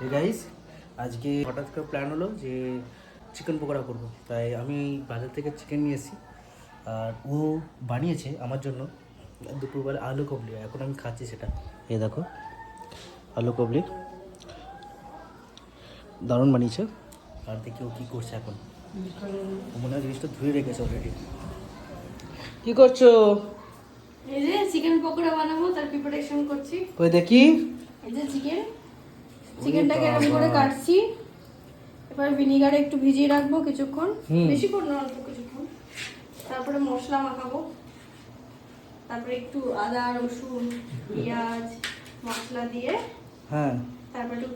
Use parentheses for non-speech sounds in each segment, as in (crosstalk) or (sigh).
Hey guys আজকে হঠাৎ করে প্ল্যান হলো যে চিকেন পকোড়া করব। তাই আমি বাজার থেকে চিকেন নিয়ে এসেছি। আর ও বানিয়েছে আমার জন্য দুপুরবেলা আলু কবলি এখন আমি খাচ্ছি সেটা। এ দেখো আলু কবলি। দারুণ বানিয়েছে। আর দেখি ও কী করছে এখন। মনে হয় জিনিসটা ধুয়ে রেখেছে অলরেডি কি করছ? এই যে চিকেন পকোড়া বানাবো তার প্রিপারেশন করছি। ওই দেখি। এই যে চিকেন চিকেনটাকে এরকম করে কাটছি। এবার ভিনিগারে একটু ভিজিয়ে রাখব কিছুক্ষণ। বেশিক্ষণ না অল্প কিছুক্ষণ। তারপরে মশলা মাখাবো। তারপরে একটু আদা রসুন পেঁয়াজ মশলা দিয়ে। হ্যাঁ। তারপরে একটু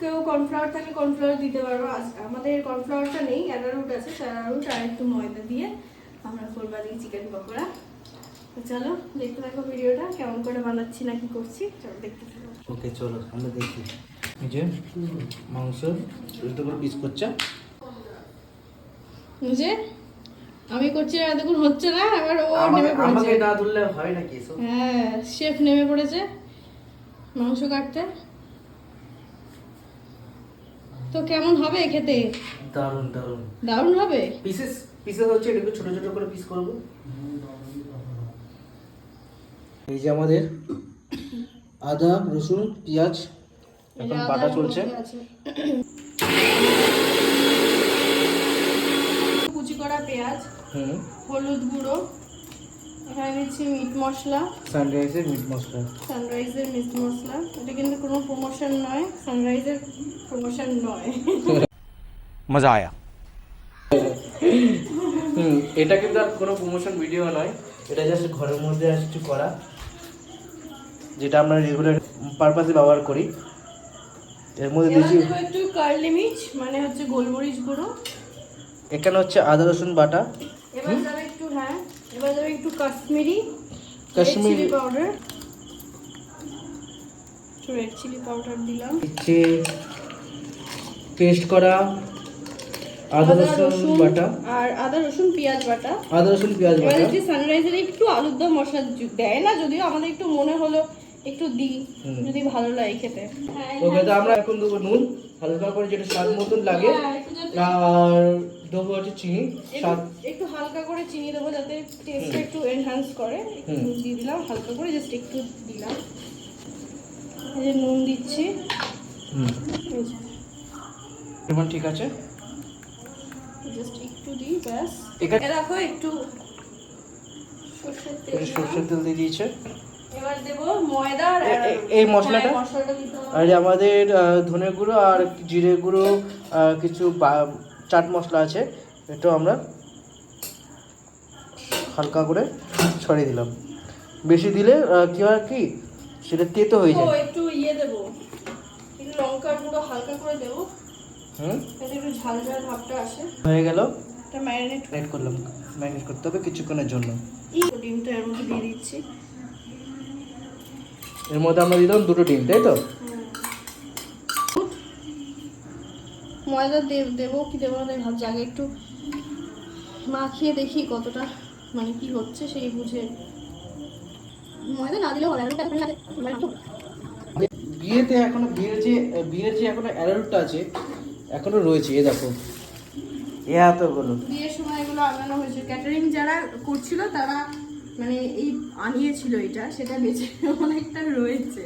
কেউ কর্নফ্লাওয়ার থাকলে কর্নফ্লাওয়ার দিতে পারব আজ- আমাদের কর্নফ্লাওয়ারটা নেই অ্যারারুট আছে অ্যারারুট আর একটু ময়দা দিয়ে আমরা করব আজকে চিকেন পকোড়া চলো দেখতে থাকো ভিডিওটা কেমন করে বানাচ্ছি না কি করছি চলো দেখতে থাকো। ওকে চলো আমরা দেখি। এই যে মাংস দুটো করে পিস করছে। যে আমি করছি আর দেখুন হচ্ছে না এবার ও আমাকে নেমে আমাকে পড়েছে না ধরলে হয় নাকি এসব হ্যাঁ শেফ নেমে পড়েছে মাংস কাটতে। তো কেমন হবে খেতে? দারুণ দারুণ। দারুণ হবে? পিসেস পিসেস হচ্ছে এটাকে ছোট ছোট করে পিস করব। এই যে আমাদের আদা রসুন পেঁয়াজ। এখন বাটা চলছে। কুচি করা পেঁয়াজ হুম। হলুদ গুঁড়ো এখানে দিচ্ছি মিট মশলা। সানরাইজের মিট মশলা। সানরাইজের মিট মশলা। এটা কিন্তু কোনো প্রমোশন নয় সানরাইজের প্রমোশন নয়। মজা আয়া। হুম এটা কিন্তু আর কোনো প্রমোশন ভিডিও নয়। এটা জাস্ট ঘরের মধ্যে একটু করা। যেটা আমরা রেগুলার পারপাসে ব্যবহার করি। এর মধ্যে এবার দিয়েছি একটু কার্লি মিচ মানে হচ্ছে গোলমরিচ গুঁড়ো। এখানে হচ্ছে আদা রসুন বাটা। এবার যাবে একটু হ্যাঁ এবার যাবে একটু কাশ্মীরি কাশ্মীরি- পাউডার একটু রেড চিলি পাউডার দিলাম। হচ্ছে পেস্ট করা আদা রসুন বাটা। আর আদা রসুন পেঁয়াজ বাটা। আদা রসুন পেঁয়াজ এবার বাটা। হচ্ছে সানরাইজের একটু আলুর দম মশলা দেয় না যদিও আমাদের একটু মনে হলো একটু দিই যদি ভালো লাগে খেতে। ওকে তো আমরা এখন দেবো নুন হালকা করে যেটা স্বাদ মতন লাগে। হ্যাঁ, আর দেবো হচ্ছে চিনি স্বাদ একটু- হালকা করে চিনি দেবো যাতে টেস্টটা একটু এনহ্যান্স করে। একটু দিয়ে দিলাম হালকা করে জাস্ট একটু দিলাম। এই যে নুন দিচ্ছি। হুম। এই যে। এবার ঠিক আছে। জাস্ট একটু দিই ব্যাস। দেখো একটু সর্ষের তেল সরষের তেল দিয়ে দিয়েছে। এবার দেবো ময়দা আর এ- এ- এই মশলাটা? হ্যাঁ, আর আমাদের ধনে গুঁড়ো আর জিরে গুঁড়ো কিছু চাট মশলা আছে এটা আমরা হালকা করে ছড়িয়ে দিলাম। বেশি দিলে কি হয় কি সেটা তেতো হয়ে যায়। একটু ইয়ে দেবো। একটু লঙ্কার গুঁড়ো হালকা করে দেবো। হুম? যাতে একটু ঝাল ঝাল ভাবটা আসে। হয়ে গেল। এটা ম্যারিনেট ম্যারিনেট করলাম ম্যারিনেট করতে হবে কিছুক্ষণের জন্য। ডিমটা এর মধ্যে দিয়ে দিচ্ছি। এর মধ্যে আমরা দিলাম দুটো ডিম তাই তো? ময়দা দেব দেবো কি দেবো না ভাবছি আগে একটু মাখিয়ে দেখি কতটা মানে কি হচ্ছে সেই বুঝে। ময়দা না দিলেও মানে বিয়েতে এখনও বিয়ের যে বিয়ের যে এখনও অ্যারারুটটা আছে এখনও রয়েছে এ দেখো। এ এতগুলো। বিয়ের সময় এগুলো আনানো হয়েছে। ক্যাটারিং যারা করছিল তারা মানে এই আনিয়েছিল এটা সেটা বেঁচে (laughs) অনেকটা রয়েছে।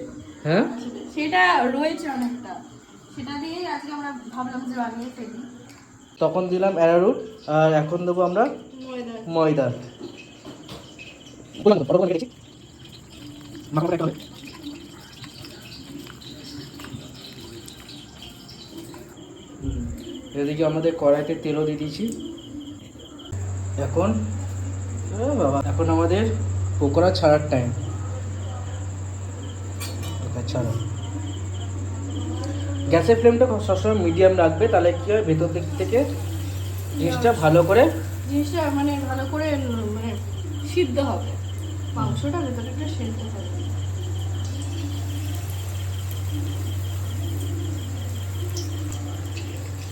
হ্যাঁ? সেটা রয়েছে অনেকটা। সেটা দিয়েই আজকে আমরা ভাবলাম যে বানিয়ে ফেলি। তখন দিলাম অ্যারারুট আর এখন দেবো আমরা ময়দা। এদিকে আমাদের কড়াইতে তেলও দিয়ে দিয়েছি। এখন বাবা এখন আমাদের পকোড়া ছাড়ার টাইম ছাড়া। গ্যাসের ফ্লেমটা সবসময় মিডিয়াম রাখবে তাহলে কি হয়? ভেতর দিক থেকে জিনিসটা ভালো করে জিনিসটা মানে ভালো করে মানে সিদ্ধ হবে। মাংসটা ভেতরে একটা সেদ্ধ হবে।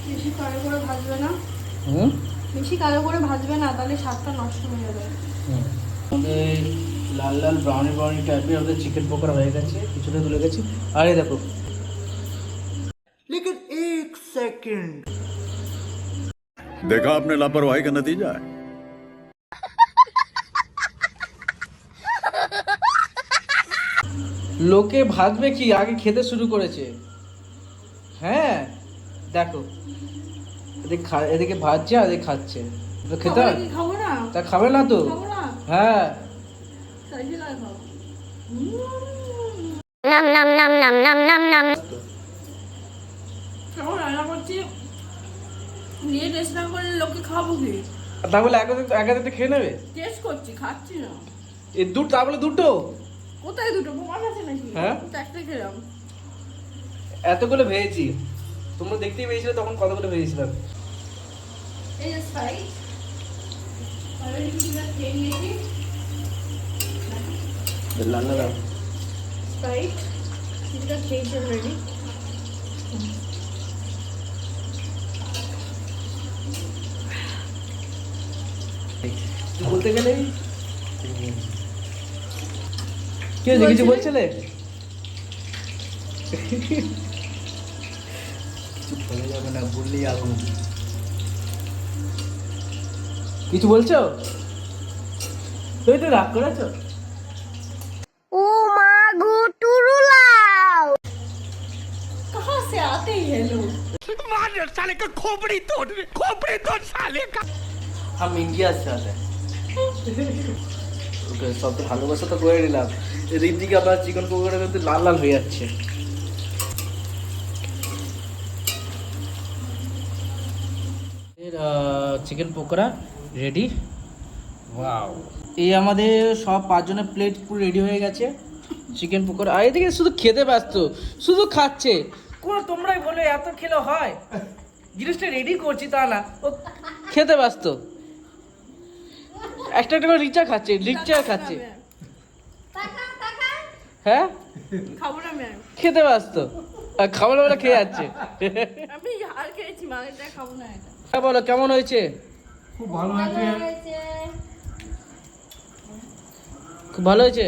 বেশি করে ভাজবে না। হুম? বেশি কালো করে ভাজবে না তাহলে স্বাদটা নষ্ট হয়ে যাবে আমাদের লাল লাল ব্রাউনি ব্রাউনি টাইপের আমাদের চিকেন পকোড়া হয়ে গেছে কিছুটা তুলে গেছি আরে দেখো लेकिन एक सेकंड देखा आपने लापरवाही का नतीजा है লোকে ভাববে কি আগে খেতে শুরু করেছে হ্যাঁ দেখো এদিকে খা- এদিকে ভাজছে আর এদিকে খাচ্ছে। তো খেতে খাব হয়? খাব না। তা খাবে না তো? হ্যাঁ। নিয়ে টেস্ট না করলে লোকে খাব কি? এক খেয়ে নেবে? টেস্ট করছি খাচ্ছি না। এ দুটো তা বলে দুটো? কোথায় দুটো? প্রমাণ আছে নাকি? হ্যাঁ? খেলাম। এতগুলো ভেজেছি। তোমরা দেখতেই পেয়েছিলে তখন কতগুলো তুই বলতে গেলে? কি হয়েছে কিছু বলছিলে? চুপ বলে যাবে না বললেই আগুন কিছু বলছো তুই তো রাগ করেছো कहाँ से आते हैं लोग हम इंडिया से आते हैं ওকে সব তো ভালোবাসা তো করে নিলাম এদিক দিকে আপনার চিকেন পকোড়া কিন্তু লাল লাল হয়ে যাচ্ছে চিকেন পকোড়া রেডি ওয়াও এই আমাদের সব পাঁচজনের প্লেট পুরো রেডি হয়ে গেছে। চিকেন পকোড়া। আর এদিকে শুধু খেতে ব্যস্ত শুধু খাচ্ছে। কোনো তোমরাই বলে এত খেলে হয়? জিনিসটা রেডি করছি তা না। ও খেতে ব্যস্ত। একটা একটা করে রিচা খাচ্ছে রিচা খাচ্ছে। হ্যাঁ? খাব না খেতে ব্যস্ত। আর খাবার বেলা খেয়ে যাচ্ছে। আমি আর খেয়েছি মা খাব না। হ্যাঁ, বলো কেমন হয়েছে? খুব ভালো হয়েছে। খুব ভালো হয়েছে?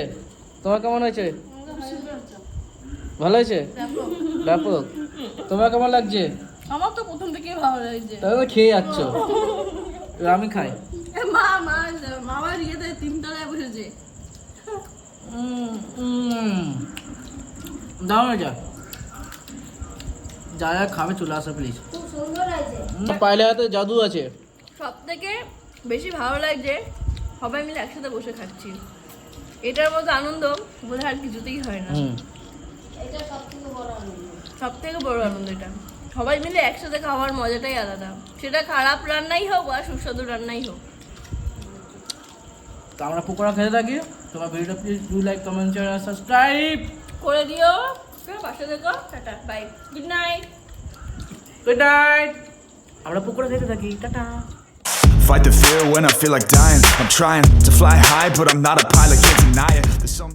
তোমার কেমন হয়েছে? ভালো হয়েছে? ব্যাপক। তোমার কেমন লাগছে? আমার তো প্রথম থেকেই ভালো লাগছে। তবে খেয়ে যাচ্ছ। (laughs) আমি খাই। মা মা মামার ইয়েতে তিনতলায় বসেছে। দাও না যা। যা খাবে চলে আসো প্লিজ পাইলে হাতে জাদু আছে। সব থেকে বেশি ভালো লাগছে সবাই মিলে একসাথে বসে খাচ্ছি। এটার মতো আনন্দ বোধ আর কিছুতেই হয় না। হুম। সব থেকে বড় আনন্দ। এটা। সবাই মিলে একসাথে খাওয়ার মজাটাই আলাদা। সেটা খারাপ রান্নাই হোক বা সুস্বাদু রান্নাই হোক। তো আমরা পকোড়া খেতে থাকি। তোমার ভিডিওটা please do like comment share R subscribe করে দিও। পাশে দেখো tata bye good night good night আমরা পকোড়া খেতে থাকি tata Fight the fear when I feel like dying. I'm trying to fly high, but I'm not a pilot, can't deny it. There's some